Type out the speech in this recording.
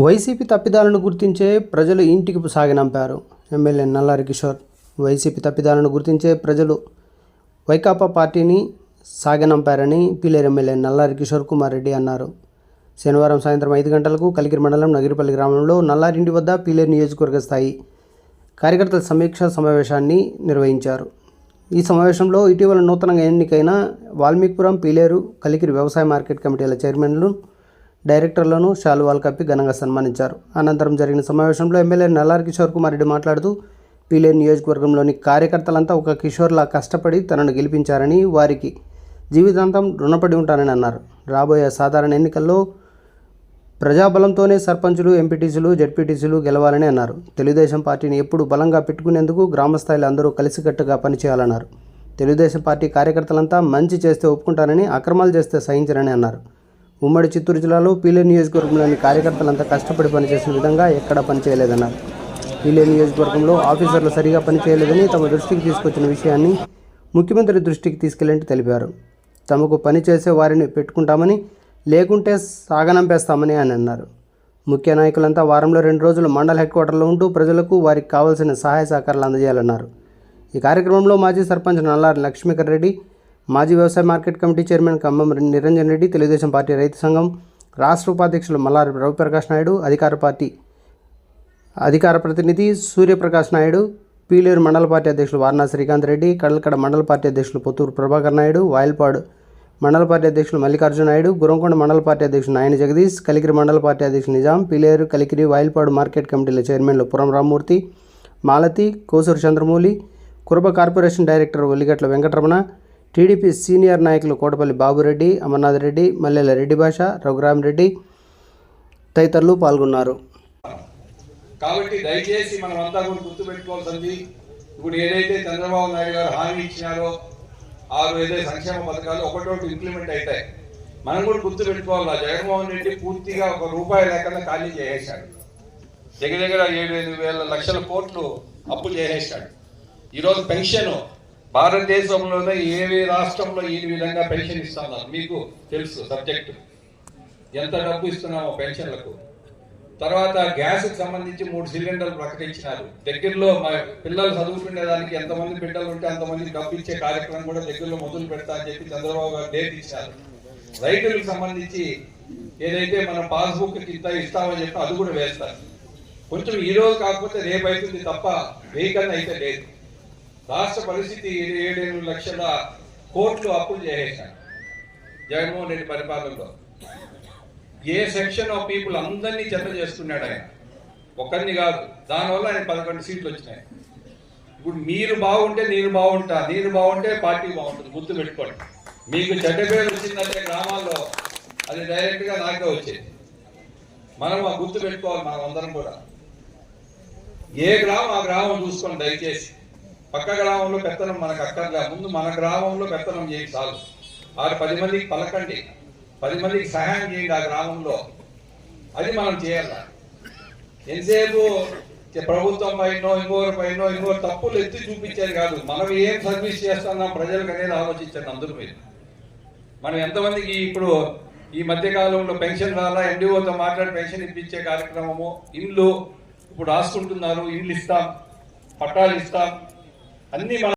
YCP తప్పిదాలను గుర్తించే ప్రజలు ఇంటికి సాగనంపారు ఎమ్మెల్యే నల్లారి కిషోర్ వైసీపీ తప్పిదాలను గుర్తించే ప్రజలు వైకాపా పార్టీని సాగనంపారని పీలేరు ఎమ్మెల్యే నల్లారి కిషోర్ కుమార్ రెడ్డి అన్నారు. శనివారం సాయంత్రం ఐదు గంటలకు కలికిరి మండలం నగిరిపల్లి గ్రామంలో నల్లారింటి వద్ద పీలేరు నియోజకవర్గ స్థాయి కార్యకర్తల సమీక్ష సమావేశాన్ని నిర్వహించారు. ఈ సమావేశంలో ఇటీవల నూతనంగా ఎన్నికైన వాల్మీకిపురం పీలేరు కలికిరి వ్యవసాయ మార్కెట్ కమిటీల చైర్మన్లు డైరెక్టర్లను శాలువాలు కప్పి ఘనంగా సన్మానించారు. అనంతరం జరిగిన సమావేశంలో ఎమ్మెల్యే నల్లారి కిషోర్ కుమార్ రెడ్డి మాట్లాడుతూ పీలే నియోజకవర్గంలోని కార్యకర్తలంతా ఒక కిషోర్లా కష్టపడి తనను గెలిపించారని వారికి జీవితాంతం రుణపడి ఉంటానని అన్నారు. రాబోయే సాధారణ ఎన్నికల్లో ప్రజాబలంతోనే సర్పంచులు ఎంపీటీసీలు జడ్పీటీసీలు గెలవాలని అన్నారు. తెలుగుదేశం పార్టీని ఎప్పుడు బలంగా పెట్టుకునేందుకు గ్రామస్థాయిలో అందరూ కలిసికట్టుగా పనిచేయాలన్నారు. తెలుగుదేశం పార్టీ కార్యకర్తలంతా మంచి చేస్తే ఒప్పుకుంటారని అక్రమాలు చేస్తే సహించరని అన్నారు. ఉమ్మడి చిత్తూరు జిల్లాలో పీలే నియోజకవర్గంలోని కార్యకర్తలంతా కష్టపడి పనిచేసిన విధంగా ఎక్కడా పనిచేయలేదన్నారు. పీలే నియోజకవర్గంలో ఆఫీసర్లు సరిగా పనిచేయలేదని తమ దృష్టికి తీసుకొచ్చిన విషయాన్ని ముఖ్యమంత్రి దృష్టికి తీసుకెళ్ళంటే తెలిపారు. తమకు పని చేసే వారిని పెట్టుకుంటామని లేకుంటే సాగనంపేస్తామని అని అన్నారు. ముఖ్య నాయకులంతా వారంలో రెండు రోజులు మండల హెడ్ క్వార్టర్లో ఉంటూ ప్రజలకు వారికి కావాల్సిన సహాయ సహకారాలు అందజేయాలన్నారు. ఈ కార్యక్రమంలో మాజీ సర్పంచ్ నల్లారి లక్ష్మీకర్ రెడ్డి మాజీ వ్యవసాయ market committee chairman Khammam Niranjan Reddy Telugu Desam party రైతు సంఘం రాష్ట్ర ఉపాధ్యక్షులు మల్లారి రవిప్రకాష్ నాయుడు అధికార పార్టీ అధికార ప్రతినిధి సూర్యప్రకాష్ నాయుడు పీలేరు మండల పార్టీ అధ్యక్షులు వారణా శ్రీకాంత్ రెడ్డి కడలకడ మండల పార్టీ అధ్యక్షులు పొత్తూరు ప్రభాకర్ నాయుడు వాయల్పాడు మండల పార్టీ అధ్యక్షులు మల్లికార్జున నాయుడు గురంకొండ మండల పార్టీ అధ్యక్షులు నాయన జగదీష్ కలికిరి మండల పార్టీ అధ్యక్షులు నిజాం పీలేరు కలికిరి వాయల్పాడు మార్కెట్ కమిటీల చైర్మన్లు పురం Rammurthy Malathi Kosuru Chandramouli Kuruba corporation director Olligatla Venkataramana TDP senior నాయకులు కోటపల్లి బాబురెడ్డి అమర్నాథ్ రెడ్డి మల్లెల రెడ్డి భాష రఘురామరెడ్డి తదితరులు పాల్గొన్నారు. కాబట్టి దయచేసి మనం అంతా కూడా గుర్తుపెట్టుకోవాల్సింది ఇప్పుడు ఏదైతే చంద్రబాబు నాయుడు గారు హామీ ఇచ్చినారో ఆరు ఏదైతే సంక్షేమ పథకాలు ఒకటోటి ఇంప్లిమెంట్ అవుతాయి మనం కూడా గుర్తు పెట్టుకోవాలా జగన్మోహన్ రెడ్డి పూర్తిగా ఒక రూపాయి లేకుండా ఖాళీ చేసేశాడు దగ్గర దగ్గర ఏడు వేల లక్షల కోట్లు అప్పు చేసేసాడు. ఈరోజు పెన్షన్ భారతదేశంలోనే ఏవి రాష్ట్రంలో ఈ విధంగా పెన్షన్ ఇస్తున్నారు మీకు తెలుసు సబ్జెక్టు. ఎంత డబ్బు ఇస్తున్నామో పెన్షన్లకు. తర్వాత గ్యాస్కి సంబంధించి మూడు సిలిండర్లు ప్రకటించినారు. దగ్గరలో మా పిల్లలు చదువుకునే దానికి ఎంతమంది బిడ్డలు ఉంటే అంతమంది డబ్బు ఇచ్చే కార్యక్రమం కూడా దగ్గరలో మొదలు పెడతా అని చెప్పి చంద్రబాబు గారు డేట్ ఇచ్చారు. రైతులకు సంబంధించి ఏదైతే మనం పాస్బుక్ ఇంత ఇస్తామని చెప్పి అది కూడా వేస్తారు. కొంచెం ఈ రోజు కాకపోతే రేపు అవుతుంది తప్ప వెహికల్ అయితే లేదు. రాష్ట్ర పరిస్థితి ఏడు లక్షల కోట్లు అప్పులు చేసేశారు. జగన్మోహన్ రెడ్డి పరిపాలనలో. ఏ సెక్షన్ ఆఫ్ పీపుల్ అందరినీ చెత్త చేస్తున్నాడు ఆయన? ఒకరిని కాదు దానివల్ల ఆయన పదకొండు సీట్లు వచ్చినాయి. ఇప్పుడు మీరు బాగుంటే నేను బాగుంటా నేను బాగుంటే పార్టీ బాగుంటుంది గుర్తు పెట్టుకోండి. మీకు చెడ్డ పేరు వచ్చిందంటే గ్రామాల్లో అది డైరెక్ట్గా నాకే వచ్చేది. మనం ఆ గుర్తు పెట్టుకోవాలి మనం అందరం కూడా. ఏ గ్రామం ఆ గ్రామం చూసుకోండి దయచేసి. పక్క గ్రామంలో పెత్తనం మనకు అక్కర్లే. ముందు మన గ్రామంలో పెత్తనం చేయండి చాలు. ఆరు పది మందికి పలకండి. పది మందికి సహాయం చేయండి ఆ గ్రామంలో. అది మనం చేయాల? ఎంతసేపు ప్రభుత్వం పైనో ఇంకోరి పైనో ఇంకోరు తప్పులు ఎత్తి చూపించేది కాదు. మనం ఏం సర్వీస్ చేస్తున్నాం ప్రజలకు అనేది ఆలోచించండి అందరూ మీరు. మనం ఎంతమందికి ఇప్పుడు ఈ మధ్యకాలంలో పెన్షన్ రాలా ఎండిఓతో మాట్లాడి పెన్షన్ ఇప్పించే కార్యక్రమము ఇండ్లు ఇప్పుడు రాసుకుంటున్నారు ఇండ్లు ఇస్తాం పట్టాలు ఇస్తాం. అన్ని మన